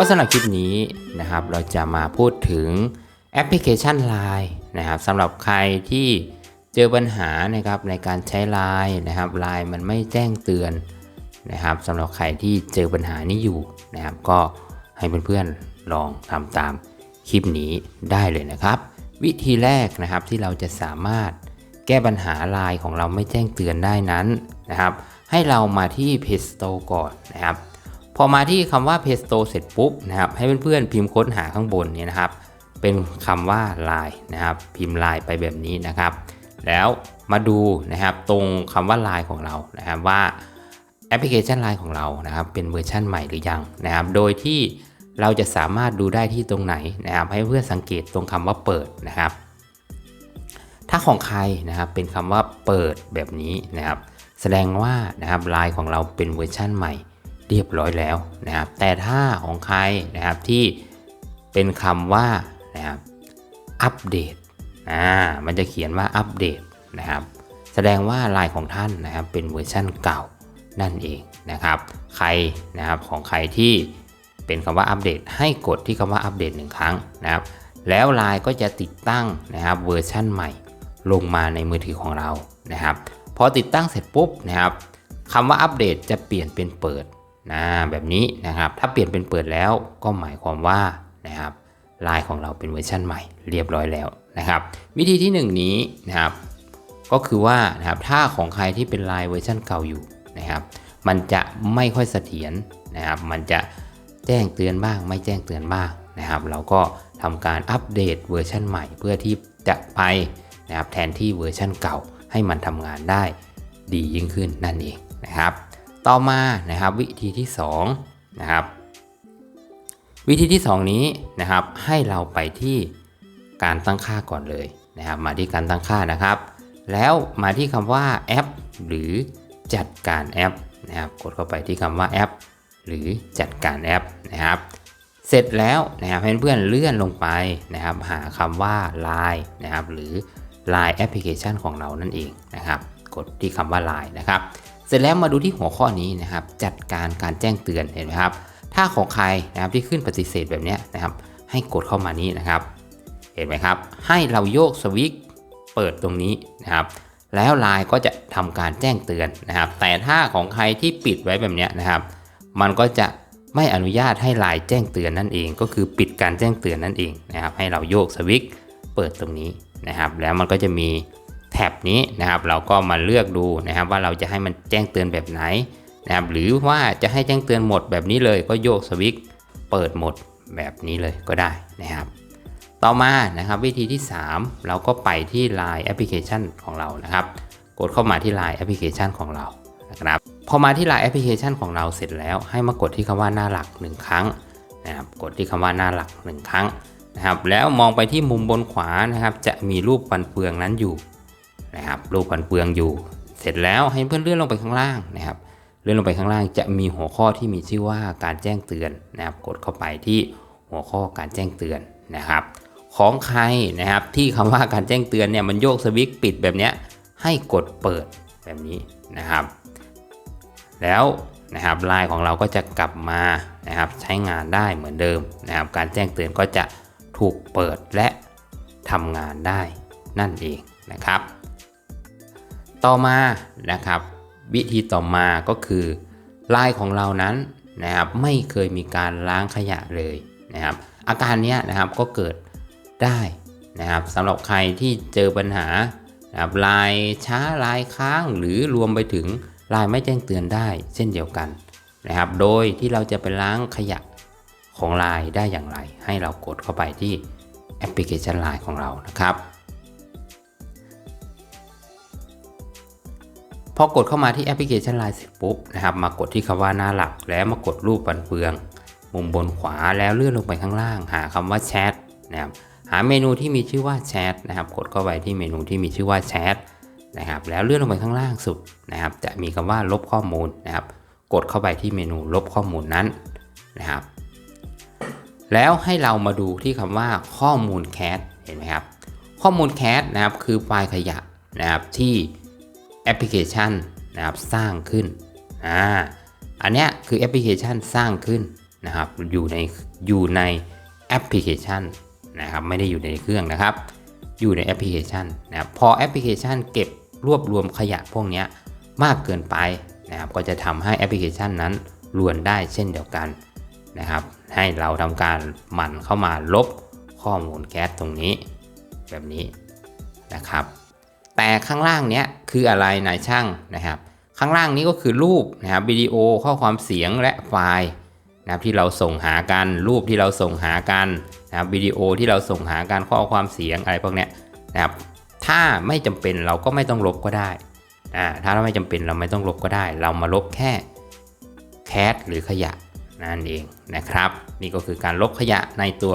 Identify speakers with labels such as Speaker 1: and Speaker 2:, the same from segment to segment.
Speaker 1: ก็สำหรับคลิปนี้นะครับเราจะมาพูดถึงแอปพลิเคชัน Line นะครับสำหรับใครที่เจอปัญหานะครับในการใช้ Line นะครับ Line มันไม่แจ้งเตือนนะครับสำหรับใครที่เจอปัญหานี้อยู่นะครับ ก็ให้เพื่อนๆลองทำตามคลิปนี้ได้เลยนะครับ วิธีแรกนะครับที่เราจะสามารถแก้ปัญหา Line ของเราไม่แจ้งเตือนได้นั้นนะครับ ให้เรามาที่ Play Store ก่อนนะครับ พอมาที่คำว่า Play Store เสร็จปุ๊บนะครับให้เพื่อนๆพิมพ์ค้นหาข้างบนนี้นะครับ เป็นคำว่า Line นะครับ พิมพ์ Line ไปแบบนี้นะครับ แล้วมาดูนะครับตรงคำว่า Line ของเรานะครับว่าแอปพลิเคชัน Line ของเรานะครับ เป็นเวอร์ชันใหม่หรือยังนะครับ โดยที่เราจะสามารถดูได้ที่ตรงไหนนะครับ ให้เพื่อนสังเกตตรงคำว่าเปิดนะครับ ถ้าของใครนะครับเป็นคำว่าเปิดแบบนี้นะครับ แสดงว่านะครับไลน์ของเราเป็นเวอร์ชั่นใหม่ เรียบร้อยแล้วนะครับ แต่ถ้าของใครนะครับที่เป็นคำว่านะครับอัปเดตอ่ามันจะเขียนว่าอัปเดตนะครับ แสดงว่าลายของท่านนะครับเป็นเวอร์ชั่นเก่านั่นเองนะครับ ใครนะครับของใครที่เป็นคำว่าอัปเดต ให้กดที่คำว่าอัปเดตหนึ่งครั้งนะครับ แล้วลน์ก็จะติดตั้งนะครับเวอร์ชั่นใหม่ลงมาในมือถือของเรานะครับ พอติดตั้งเสร็จปุ๊บนะครับคำว่าอัปเดตจะเปลี่ยนเป็นเปิด นะแบบนี้นะครับถ้าเปลี่ยนเป็นเปิดแล้วก็หมายความว่านะครับลายของเราเป็นเวอร์ชันใหม่เรียบร้อยแล้วนะครับ วิธีที่ 1 นี้นะครับก็คือว่านะครับถ้าของใครที่เป็นลายเวอร์ชันเก่าอยู่นะครับ มันจะไม่ค่อยเสถียรนะครับ มันจะแจ้งเตือนบ้าง ไม่แจ้งเตือนบ้างนะครับ เราก็ทำการอัปเดตเวอร์ชันใหม่ เพื่อที่จะไปนะครับแทนที่เวอร์ชันเก่าให้มันทำงานได้ดียิ่งขึ้นนั่นเองนะครับ ต่อมานะครับวิธีที่2นะครับวิธีที่ 2 นี้นะครับให้เราไปที่การตั้งค่าก่อนเลยนะครับมาที่การตั้งค่านะครับ แล้วมาที่คำว่าแอป หรือจัดการแอปนะครับกดเข้าไปที่คำว่าแอป หรือจัดการแอปนะครับเสร็จแล้วนะครับให้เพื่อนๆเลื่อนลงไปนะครับ หาคำว่า Line นะครับหรือ Line แอปพลิเคชันของเรานั่นเองนะครับ กดที่คำว่า Line นะครับ เสร็จแล้วมาดูที่หัวข้อนี้นะครับ จัดการการแจ้งเตือนเห็นไหมครับ ถ้าของใครนะครับที่ขึ้นปฏิเสธแบบนี้นะครับ ให้กดเข้ามานี้นะครับ เห็นไหมครับ ให้เราโยกสวิตช์เปิดตรงนี้นะครับ แล้วไลน์ก็จะทำการแจ้งเตือนนะครับ แต่ถ้าของใครที่ปิดไว้แบบนี้นะครับ มันก็จะไม่อนุญาตให้ไลน์แจ้งเตือนนั่นเอง ก็คือปิดการแจ้งเตือนนั่นเองนะครับ ให้เราโยกสวิตช์เปิดตรงนี้นะครับ แล้วมันก็จะมี แท็บนี้นะครับ เราก็มาเลือกดูนะครับ ว่าเราจะให้มันแจ้งเตือนแบบไหนนะครับ หรือว่าจะให้แจ้งเตือนหมดแบบนี้เลยก็โยกสวิตช์เปิดหมดแบบนี้เลยก็ได้นะครับ ต่อมานะครับวิธีที่ 3 เราก็ไปที่ Line แอปพลิเคชันของเรานะครับ กดเข้ามาที่ Line แอปพลิเคชันของเรานะครับพอมาที่ Line แอปพลิเคชันของเราเสร็จแล้ว ให้มากดที่คำว่าหน้าหลัก 1 ครั้งนะครับกดที่คำว่าหน้าหลัก 1 ครั้งนะครับแล้วมองไปที่มุมบนขวานะครับ จะมีรูปฟันเฟืองนั้นอยู่ นะครับรูปฟันเฟืองอยู่ เสร็จแล้วให้เพื่อนเลื่อนลงไปข้างล่างนะครับ เลื่อนลงไปข้างล่างจะมีหัวข้อที่มีชื่อว่าการแจ้งเตือนนะครับ กดเข้าไปที่หัวข้อการแจ้งเตือนนะครับ ของใครนะครับที่คำว่าการแจ้งเตือนเนี่ยมันโยกสวิตช์ปิดแบบเนี้ยให้กดเปิดแบบนี้นะครับ แล้วนะครับไลน์ของเราก็จะกลับมานะครับใช้งานได้เหมือนเดิมนะครับ การแจ้งเตือนก็จะถูกเปิดและทำงานได้นั่นเองนะครับ ต่อมานะครับ วิธีต่อมาก็คือลน์ของเรานั้นนะครับไม่เคยมีการล้างขยะเลยนะครับ อาการนี้นะครับก็เกิดได้นะครับสำหรับใครที่เจอปัญหานะครับลายช้าลายค้างหรือรวมไปถึงลายไม่แจ้งเตือนได้เช่นเดียวกันนะครับ โดยที่เราจะไปล้างขยะของลายได้อย่างไร ให้เรากดเข้าไปที่แอปพลิเคชัน Line ของเรานะครับ พอกดเข้ามาที่แอปพลิเคชัน Line เสร็จปุ๊บนะครับ มากดที่คำว่าหน้าหลัก แล้วมากดรูปฟันเฟือง มุมบนขวาแล้วเลื่อนลงไปข้างล่าง หาคำว่าแชทนะครับหาเมนูที่มีชื่อว่าแชทนะครับ กดเข้าไปที่เมนูที่มีชื่อว่าแชทนะครับ แล้วเลื่อนลงไปข้างล่างสุดนะครับ จะมีคำว่าลบข้อมูลนะครับ กดเข้าไปที่เมนูลบข้อมูลนั้นนะครับ แล้วให้เรามาดูที่คำว่าข้อมูลแคสเห็นไหมครับ ข้อมูลแคสนะครับคือไฟล์ขยะนะครับที่ แอปพลิเคชันนะครับสร้างขึ้นอ่าอันเนี้ยคือแอปพลิเคชันสร้างขึ้นนะครับอยู่ในอยู่ในแอปพลิเคชันนะครับไม่ได้อยู่ในเครื่องนะครับ อยู่ในแอปพลิเคชันนะครับพอแอปพลิเคชันเก็บรวบรวมขยะพวกเนี้ยมากเกินไปนะครับก็จะทำให้แอปพลิเคชันนั้นรวนได้เช่นเดียวกันนะครับ ให้เราทำการหมั่นเข้ามาลบข้อมูลแก๊สตรงนี้ แบบนี้นะครับ แต่ข้างล่างเนี้ยคืออะไรนายช่างนะครับ ข้างล่างนี้ก็คือรูปนะครับวิดีโอข้อความเสียงและไฟล์นะครับที่เราส่งหากันรูปที่เราส่งหากันนะครับวิดีโอที่เราส่งหากันข้อความเสียงอะไรพวกเนี้ยนะครับถ้าไม่จำเป็นเราก็ไม่ต้องลบก็ได้อ่าถ้าเราไม่จำเป็นเราไม่ต้องลบก็ได้ เรามาลบแค่แคสหรือขยะนั่นเองนะครับนี่ก็คือการลบขยะในตัว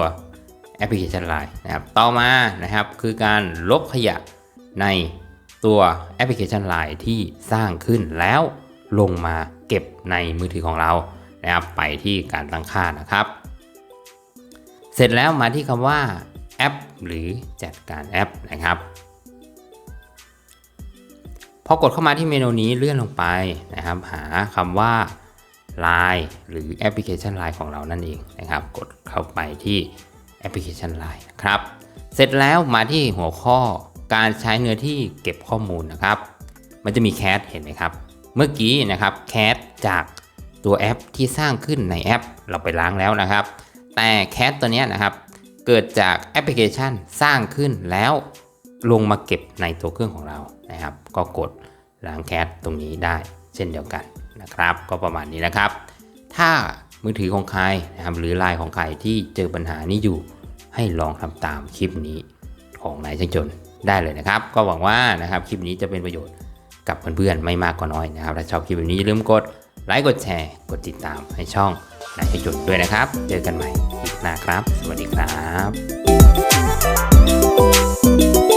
Speaker 1: แอปพลิเคชัน Line นะครับต่อมานะครับคือการลบขยะ ในตัวแอปพลิเคชัน Line ที่สร้างขึ้นแล้วลงมาเก็บในมือถือของเรานะครับไปที่การตั้งค่านะครับ เสร็จแล้วมาที่คำว่าแอป หรือจัดการแอปนะครับพอกดเข้ามาที่เมนูนี้เลื่อนลงไปนะครับ หาคำว่า Line หรือแอปพลิเคชัน Line ของเรานั่นเองนะครับ กดเข้าไปที่แอปพลิเคชัน Line นะครับ เสร็จแล้วมาที่หัวข้อ การใช้เนื้อที่เก็บข้อมูลนะครับ มันจะมีแคสเห็นไหมครับ เมื่อกี้นะครับแคสจากตัวแอปที่สร้างขึ้นในแอปเราไปล้างแล้วนะครับ แต่แคสตัวนี้นะครับเกิดจากแอปพลิเคชันสร้างขึ้นแล้วลงมาเก็บในตัวเครื่องของเรานะครับ ก็กดล้างแคสตรงนี้ได้เช่นเดียวกันนะครับ ก็ประมาณนี้นะครับ ถ้ามือถือของใครนะครับหรือไลน์ของใครที่เจอปัญหานี้อยู่ให้ลองทำตามคลิปนี้ของนายช่างจน ได้เลยนะครับ ก็หวังว่านะครับคลิปนี้จะเป็นประโยชน์กับเพื่อนๆไม่มากก็น้อยนะครับถ้าชอบคลิปแบบนี้อย่าลืมกดไลค์กดแชร์ กดติดตามให้ช่องนายช่างจนด้วยนะครับ เจอกันใหม่คลิปหน้าครับ สวัสดีครับ